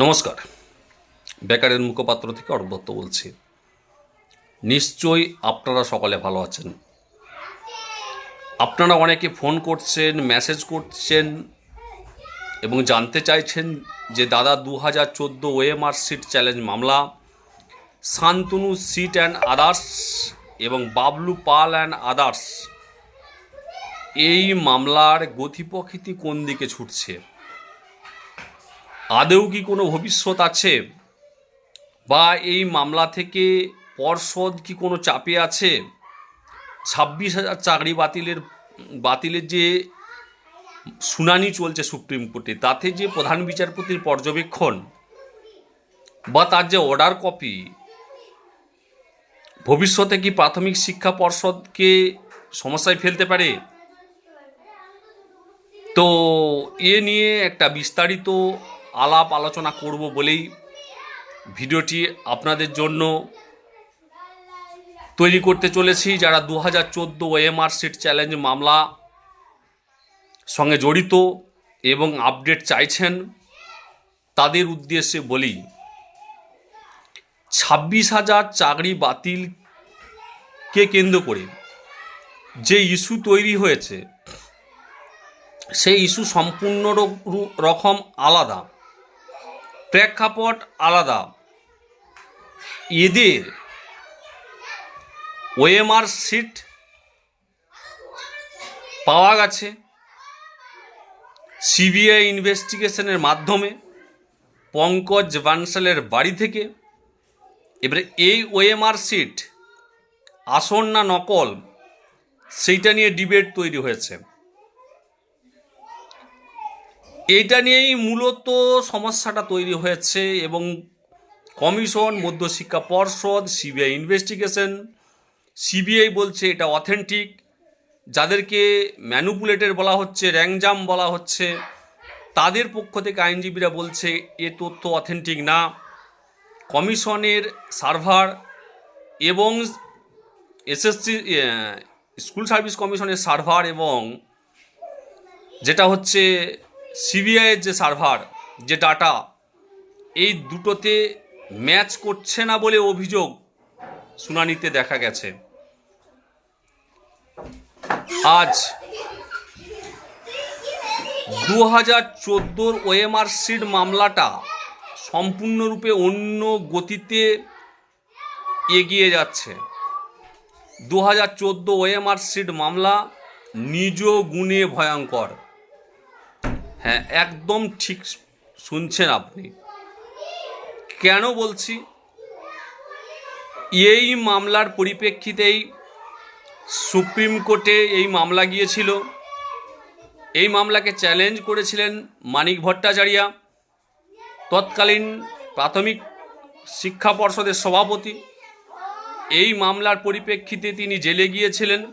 নমস্কার। বেকারের মুখপাত্র থেকে অর্বত্ত বলছি। নিশ্চয়ই আপনারা সকলে ভালো আছেন। আপনারা অনেকে ফোন করছেন, মেসেজ করছেন এবং জানতে চাইছেন যে দাদা দু হাজার চোদ্দ ওএমআর সিট চ্যালেঞ্জ মামলা, শান্তনু সিট অ্যান্ড আদার্স এবং বাবলু পাল অ্যান্ড আদার্স, এই মামলার গতিপ্রকৃতি কোন দিকে ছুটছে? আদেও কি কোনো ভবিষ্যৎ আছে? বা এই মামলা থেকে পর্ষদ কি কোনো চাপে আছে? ছাব্বিশ হাজার চাকরি বাতিলের বাতিলের যে শুনানি চলছে সুপ্রিম কোর্টে, তাতে যে প্রধান বিচারপতির পর্যবেক্ষণ বা তার যে অর্ডার কপি ভবিষ্যতে কি প্রাথমিক শিক্ষা পর্ষদকে সমস্যায় ফেলতে পারে? তো এ নিয়ে একটা বিস্তারিত আলাপ আলোচনা করব বলেই ভিডিওটি আপনাদের জন্য তৈরি করতে চলেছি। যারা দু হাজার চোদ্দ ওএমআর সিট চ্যালেঞ্জ মামলা সঙ্গে জড়িত এবং আপডেট চাইছেন, তাদের উদ্দেশ্যে বলি, ছাব্বিশ হাজার চাকরি বাতিলকে কেন্দ্র করে যে ইস্যু তৈরি হয়েছে, সেই ইস্যু সম্পূর্ণ রকম আলাদা। প্রেক্ষাপট আলাদা। এদের ওএমআর সিট পাওয়া গেছে সিবিআই ইনভেস্টিগেশনের মাধ্যমে পঙ্কজ বানসালের বাড়ি থেকে। এবারে এই ওএমআর সিট আসন না নকল, সেইটা নিয়ে ডিবেট তৈরি হয়েছে। এইটা নিয়েই মূলত সমস্যাটা তৈরি হয়েছে এবং কমিশন, মধ্যশিক্ষা পর্ষদ, সিবিআই ইনভেস্টিগেশন সিবিআই বলছে এটা অথেন্টিক যাদেরকে ম্যানুপুলেটেড বলা হচ্ছে র্যাংজাম বলা হচ্ছে, তাদের পক্ষ থেকে আইনজীবীরা বলছে, এ তথ্য অথেন্টিক না। কমিশনের সার্ভার এবং এসএসসি স্কুল সার্ভিস কমিশনের সার্ভার এবং যেটা হচ্ছে সিবিআইয়ের যে সার্ভার, যে ডাটা, এই দুটোতে ম্যাচ করছে না বলে অভিযোগ শুনানিতে দেখা গেছে। আজ দু হাজার চোদ্দোর ওএমআর সিড মামলাটা সম্পূর্ণরূপে অন্য গতিতে এগিয়ে যাচ্ছে। দু হাজার চোদ্দ ওএমআর সিড মামলা নিজ গুণে ভয়ঙ্কর। হ্যাঁ একদম ঠিক শুনছেন আপনি। কেন বলছি? এই মামলার পরিপ্রেক্ষিতেই সুপ্রিম কোর্টে এই মামলা গিয়েছিল। এই মামলাকে চ্যালেঞ্জ করেছিলেন মানিক ভট্টাচার্যা, তৎকালীন প্রাথমিক শিক্ষা পর্ষদের সভাপতি। এই মামলার পরিপ্রেক্ষিতে তিনি জেলে গিয়েছিলেন।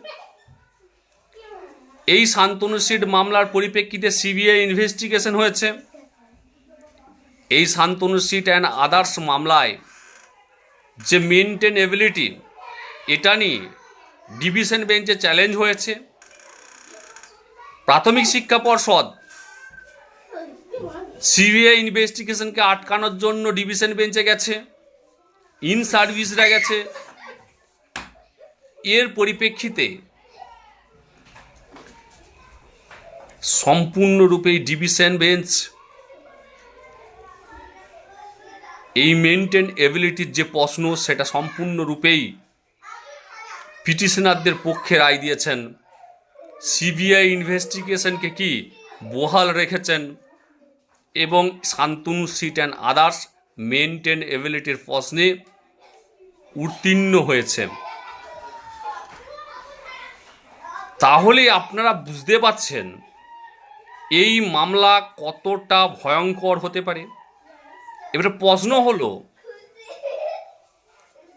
এই শান্তনু সিট মামলার পরিপ্রেক্ষিতে সিবিআই ইনভেস্টিগেশন হয়েছে। এই শান্তনু সিট অ্যান্ড আদার্স মামলায় যে মেনটেন এবিলিটি এটা নিয়ে ডিভিশন বেঞ্চে চ্যালেঞ্জ হয়েছে। প্রাথমিক শিক্ষা পর্ষদ সিবিআই ইনভেস্টিগেশনকে আটকানোর জন্য ডিভিশন বেঞ্চে গেছে ইন সার্ভিসরা গেছে। এর পরিপ্রেক্ষিতে সম্পূর্ণরূপে ডিভিশন বেঞ্চ এই মেনটেন এবিলিটির যে প্রশ্ন, সেটা সম্পূর্ণরূপেই পিটিশনারদের পক্ষে রায় দিয়েছেন। সিবিআই ইনভেস্টিগেশনকে কি বহাল রেখেছেন? এবং শান্তনু সিট অ্যান্ড আদার্স মেনটেন এবিলিটির প্রশ্নে উত্তীর্ণ হয়েছে। তাহলে আপনারা বুঝতে পারছেন এই মামলা কতটা ভয়ঙ্কর হতে পারে? এবারে প্রশ্ন হলো,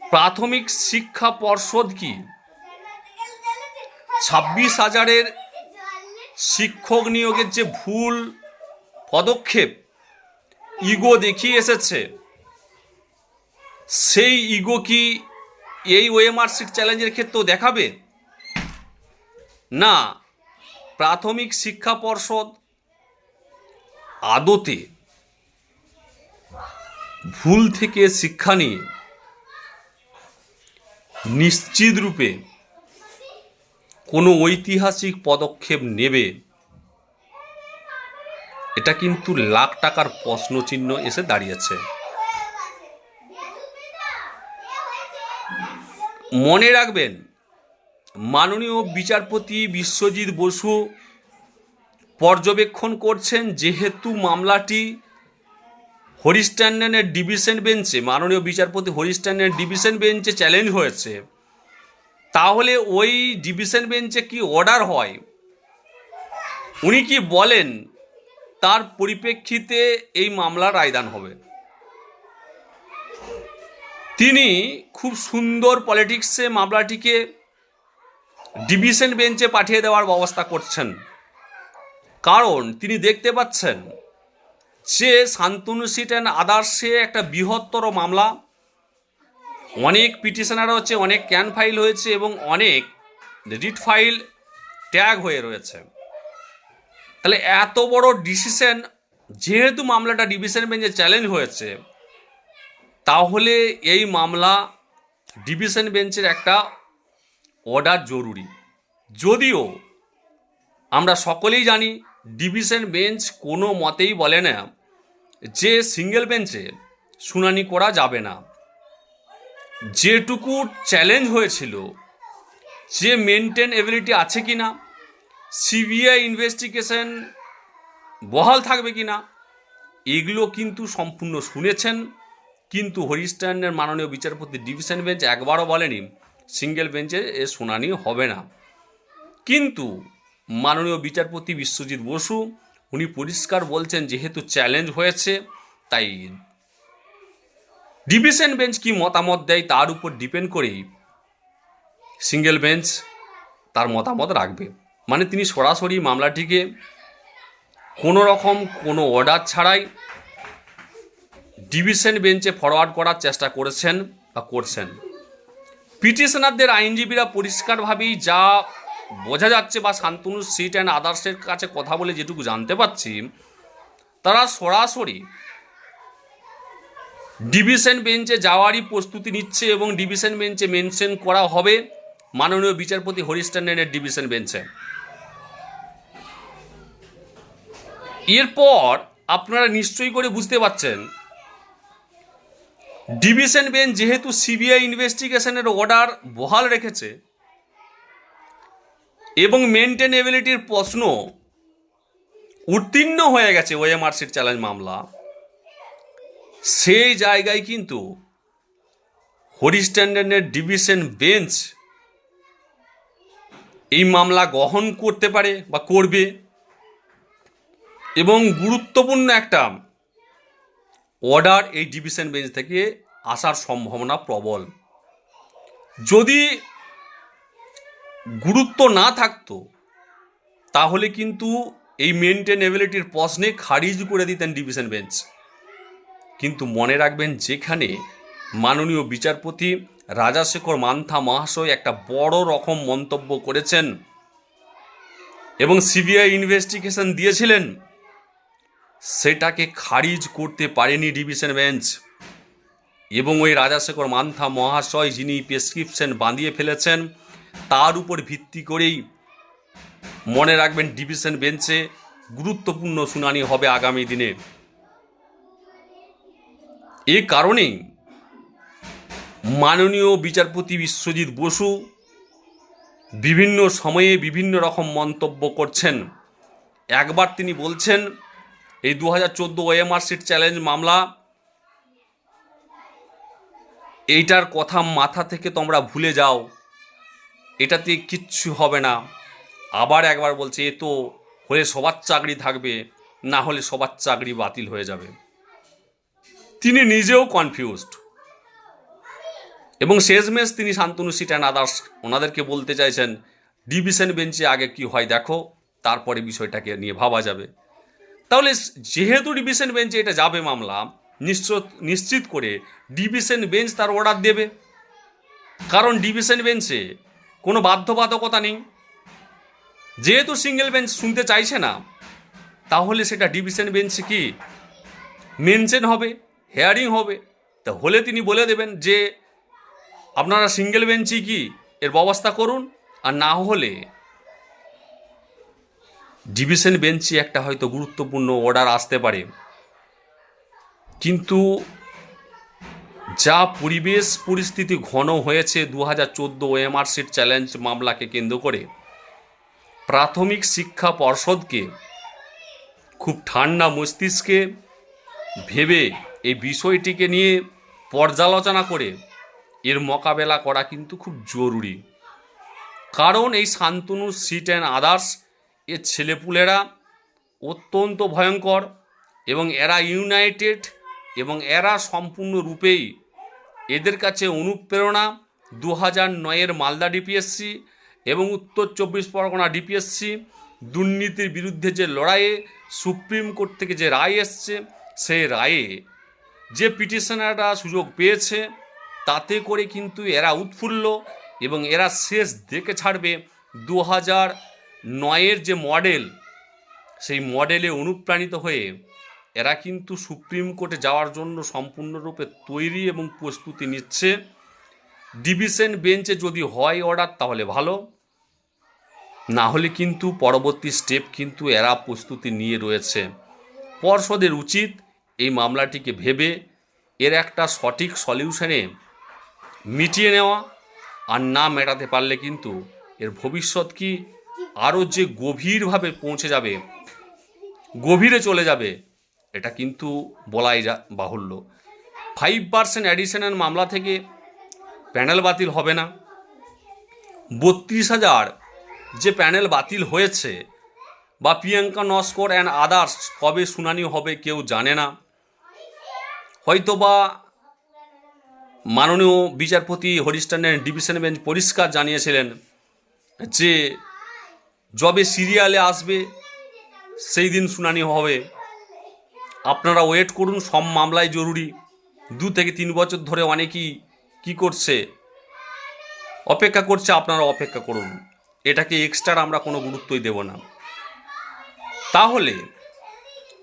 প্রাথমিক শিক্ষা পর্ষদ কি ছাব্বিশ হাজারের শিক্ষক নিয়োগের যে ভুল পদক্ষেপ ইগো দেখিয়ে এসেছে, সেই ইগো কি এই ওএমআর সিট চ্যালেঞ্জের ক্ষেত্রেও দেখাবে? না, প্রাথমিক শিক্ষা পর্ষদ আদতে ভুল থেকে শিক্ষা নিয়ে নিশ্চিত রূপে কোনো ঐতিহাসিক পদক্ষেপ নেবে, এটা কিন্তু লাখ টাকার প্রশ্নচিহ্ন এসে দাঁড়িয়েছে। মনে রাখবেন, মাননীয় বিচারপতি বিশ্বজিৎ বসু পর্যবেক্ষণ করছেন যেহেতু মামলাটি হরিস্ট্যান্ডনের ডিভিশন বেঞ্চে, মাননীয় বিচারপতি হরিস্ট্যান্ডনের ডিভিশন বেঞ্চে চ্যালেঞ্জ হয়েছে। তাহলে ওই ডিভিশন বেঞ্চে কি অর্ডার হয়? উনি কি বলেন, তার পরিপ্রেক্ষিতে এই মামলার রায়দান হবে। তিনি খুব সুন্দর পলিটিক্সে মামলাটিকে ডিভিশন বেঞ্চে পাঠিয়ে দেওয়ার ব্যবস্থা করছেন। কারণ তিনি দেখতে পাচ্ছেন যে শান্তনু সিট অ্যান্ড আদার্সে একটা বৃহত্তর মামলা। অনেক পিটিশনার হচ্ছে অনেক ক্যান ফাইল হয়েছে এবং অনেক রিট ফাইল ট্যাগ হয়ে রয়েছে। তাহলে এত বড় ডিসিশন, যেহেতু মামলাটা ডিভিশন বেঞ্চে চ্যালেঞ্জ হয়েছে, তাহলে এই মামলা ডিভিশন বেঞ্চের একটা অর্ডার জরুরি। যদিও আমরা সকলেই জানি ডিভিশন বেঞ্চ কোনো মতেই বলে না যে সিঙ্গেল বেঞ্চে শুনানি করা যাবে না। যেটুকু চ্যালেঞ্জ হয়েছিল, যে মেনটেন এবিলিটি আছে কি না সিবিআই ইনভেস্টিগেশন বহাল থাকবে কি না এগুলো কিন্তু সম্পূর্ণ শুনেছেন। কিন্তু হরিস্ট্যান্ডের মাননীয় বিচারপতি ডিভিশন বেঞ্চ একবারও বলেনি, সিঙ্গেল বেঞ্চে এ শুনানি হবে না। কিন্তু মাননীয় বিচারপতি বিশ্বজিৎ বসু, উনি পরিষ্কার বলছেন যেহেতু চ্যালেঞ্জ হয়েছে, তাই ডিভিশন বেঞ্চ কি মতামত দেয় তার উপর ডিপেন্ড করেই সিঙ্গেল বেঞ্চ তার মতামত রাখবে। মানে তিনি সরাসরি মামলাটিকে কোনো রকম কোনো অর্ডার ছাড়াই ডিভিশন বেঞ্চে ফরওয়ার্ড করার চেষ্টা করেছেন বা করছেন। পিটিশনারদের আইনজীবীরা পরিষ্কারভাবেই যা বোঝা যাচ্ছে বা শান্তনু সিট অ্যান্ড আদার্সের কাছে কথা বলে যেটুকু জানতে পারছি, তারা সরাসরি ডিভিশন বেঞ্চে যাওয়ারই প্রস্তুতি নিচ্ছে এবং ডিভিশন বেঞ্চে মেনশন করা হবে মাননীয় বিচারপতি হরিস্ট্যান্ডেনের ডিভিশন বেঞ্চে। এরপর আপনারা নিশ্চয়ই করে বুঝতে পারছেন, ডিভিশন বেঞ্চ যেহেতু সিবিআই ইনভেস্টিগেশনের অর্ডার বহাল রেখেছে এবং মেনটেনেবিলিটির প্রশ্ন উত্তীর্ণ হয়ে গেছে ওএমআরসির চ্যালেঞ্জ মামলা। সেই জায়গায় কিন্তু হরিস্ট্যান্ডার্ডের ডিভিশন বেঞ্চ এই মামলা গ্রহণ করতে পারে বা করবে। এবং গুরুত্বপূর্ণ একটা অর্ডার এই ডিভিশন বেঞ্চ থেকে আসার সম্ভাবনা প্রবল। যদি গুরুত্ব না থাকতো, তাহলে কিন্তু এই মেনটেনেবিলিটির প্রশ্নে খারিজ করে দিতেন ডিভিশন বেঞ্চ কিন্তু মনে রাখবেন যেখানে মাননীয় বিচারপতি রাজাশেখর মান্থা মহাশয় একটা বড় রকম মন্তব্য করেছেন এবং সিবিআই ইনভেস্টিগেশন দিয়েছিলেন, সেটাকে খারিজ করতে পারেনি ডিভিশন বেঞ্চ এবং ওই রাজাশেখর মান্থা মহাশয় যিনি প্রেসক্রিপশন বাঁধিয়ে ফেলেছেন তার উপর ভিত্তি করেই মনে রাখবেন ডিভিশন বেঞ্চে গুরুত্বপূর্ণ শুনানি হবে আগামী দিনে। এ কারণেই মাননীয় বিচারপতি বিশ্বজিৎ বসু বিভিন্ন সময়ে বিভিন্ন রকম মন্তব্য করছেন। একবার তিনি বলছেন, এই দু হাজার চোদ্দ ওএমআর সিট চ্যালেঞ্জ মামলা, এইটার কথা মাথা থেকে তোমরা ভুলে যাও। এটাতে কিচ্ছু হবে না। আবার একবার বলছে, এ তো হলে সবার চাকরি থাকবে, না হলে সবার চাকরি বাতিল হয়ে যাবে। তিনি নিজেও কনফিউজড এবং শেষমেশ তিনি শান্তনু সিট অ্যান্ড আদার্স ওনাদেরকে বলতে চাইছেন ডিভিশন বেঞ্চে আগে কি হয় দেখো, তারপরে বিষয়টাকে নিয়ে ভাবা যাবে। তাহলে যেহেতু ডিভিশন বেঞ্চে এটা যাবে মামলা নিশ্চিত নিশ্চিত করে ডিভিশন বেঞ্চ তার অর্ডার দেবে। কারণ ডিভিশন বেঞ্চে কোনো বাধ্যবাধকতা নেই। যেহেতু সিঙ্গেল বেঞ্চ শুনতে চাইছে না, তাহলে সেটা ডিভিশন বেঞ্চ কি? মেনশন হবে হেয়ারিং হবে। তা হলে তিনি বলে দেবেন যে, আপনারা সিঙ্গেল বেঞ্চই কি? এর ব্যবস্থা করুন। আর না হলে ডিভিশন বেঞ্চে একটা হয়তো গুরুত্বপূর্ণ অর্ডার আসতে পারে। কিন্তু যা পরিবেশ পরিস্থিতি ঘন হয়েছে দু হাজার চোদ্দ ওএমআর সিট চ্যালেঞ্জ মামলাকে কেন্দ্র করে। প্রাথমিক শিক্ষা পর্ষদকে খুব ঠান্ডা মস্তিষ্কে ভেবে এই বিষয়টিকে নিয়ে পর্যালোচনা করে এর মোকাবেলা করা কিন্তু খুব জরুরি। কারণ এই শান্তনু সিট অ্যান্ড আদার্স এর ছেলেপুলেরা অত্যন্ত ভয়ঙ্কর এবং এরা ইউনাইটেড এবং এরা সম্পূর্ণরূপেই এদের কাছে অনুপ্রেরণা দু হাজার নয়ের মালদা ডিপিএসসি এবং উত্তর চব্বিশ পরগনা ডিপিএসসি, দুর্নীতির বিরুদ্ধে যে লড়াইয়ে সুপ্রিম কোর্ট থেকে যে রায় এসছে, সেই রায়ে যে পিটিশনাররা সুযোগ পেয়েছে, তাতে করে কিন্তু এরা উৎফুল্ল এবং এরা শেষ দেখে ছাড়বে দু হাজার নয়ের যে মডেল, সেই মডেলে অনুপ্রাণিত হয়ে এরা কিন্তু সুপ্রিম কোর্টে যাওয়ার জন্য সম্পূর্ণরূপে তৈরি এবং প্রস্তুতি নিচ্ছে। ডিভিশন বেঞ্চে যদি হয় অর্ডার, তাহলে ভালো। না হলে কিন্তু পরবর্তী স্টেপ কিন্তু এরা প্রস্তুতি নিয়ে রয়েছে। পর্ষদের উচিত এই মামলাটিকে ভেবে এর একটা সঠিক সলিউশনে মিটিয়ে নেওয়া আর না মেটাতে পারলে কিন্তু এর ভবিষ্যৎ কি আরও যে গভীরভাবে পৌঁছে যাবে, গভীরে চলে যাবে এটা কিন্তু বলাই যা বাহুল্য। ফাইভ পার্সেন্ট অ্যাডিশনের মামলা থেকে প্যানেল বাতিল হবে না। বত্রিশ হাজার যে প্যানেল বাতিল হয়েছে বা প্রিয়াঙ্কা নস্কর অ্যান্ড আদার্স কবে শুনানি হবে কেউ জানে না। হয়তো বা মাননীয় বিচারপতি হরিস্টানের ডিভিশন বেঞ্চ পরিষ্কার জানিয়েছিলেন যে যবে সিরিয়ালে আসবে, সেই দিন শুনানি হবে। আপনারা ওয়েট করুন, সব মামলায় জরুরি। দু থেকে তিন বছর ধরে অনেকেই কি করছে? অপেক্ষা করছে, আপনারা অপেক্ষা করুন। এটাকে এক্সট্রা আমরা কোনো গুরুত্বই দেব না। তাহলে,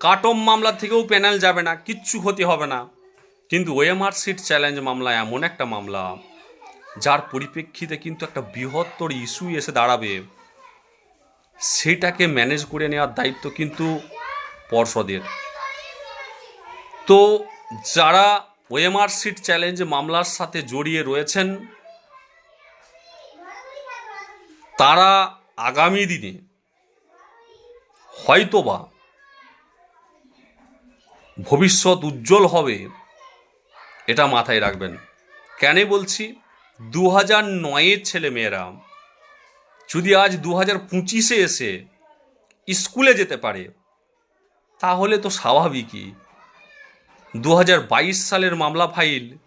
কাটম মামলা থেকেও প্যানেল যাবে না, কিচ্ছু ক্ষতি হবে না। কিন্তু ওএমআর সিট চ্যালেঞ্জ মামলা এমন একটা মামলা, যার পরিপ্রেক্ষিতে কিন্তু একটা বৃহত্তর ইস্যু এসে দাঁড়াবে। সেটাকে ম্যানেজ করে নেওয়ার দায়িত্ব কিন্তু পর্ষদের। তো যারা ওএমআর সিট চ্যালেঞ্জ মামলার সাথে জড়িয়ে রয়েছেন, তারা আগামী দিনে হয়তোবা ভবিষ্যৎ উজ্জ্বল হবে এটা মাথায় রাখবেন। কেন বলছি দু হাজার নয়ের ছেলেমেয়েরা যদি আজ দু হাজার পঁচিশে এসে স্কুলে যেতে পারে, তাহলে তো স্বাভাবিকই দু হাজার বাইশ সালের মামলা ফাইল।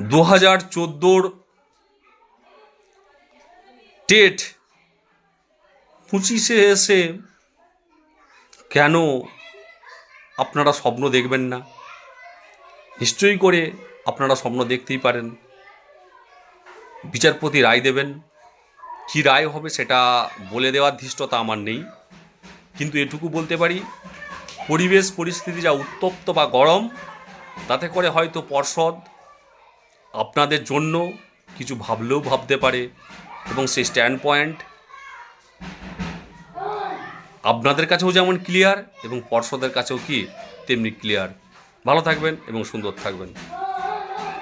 দু হাজার চোদ্দোর টেট পঁচিশে এসে কেন আপনারা স্বপ্ন দেখবেন না? নিশ্চয়ই করে আপনারা স্বপ্ন দেখতেই পারেন। বিচারপতি রায় দেবেন। কি রায় হবে সেটা বলে দেওয়ার ধৃষ্টতা আমার নেই। কিন্তু এটুকু বলতে পারি পরিবেশ, পরিস্থিতি যা উত্তপ্ত বা গরম, তাতে করে হয়তো পর্ষদ আপনাদের জন্য কিছু ভাবলেও ভাবতে পারে এবং সেই স্ট্যান্ড পয়েন্ট আপনাদের কাছেও যেমন ক্লিয়ার এবং পর্ষদের কাছেও কি, তেমনি ক্লিয়ার ভালো থাকবেন এবং সুন্দর থাকবেন।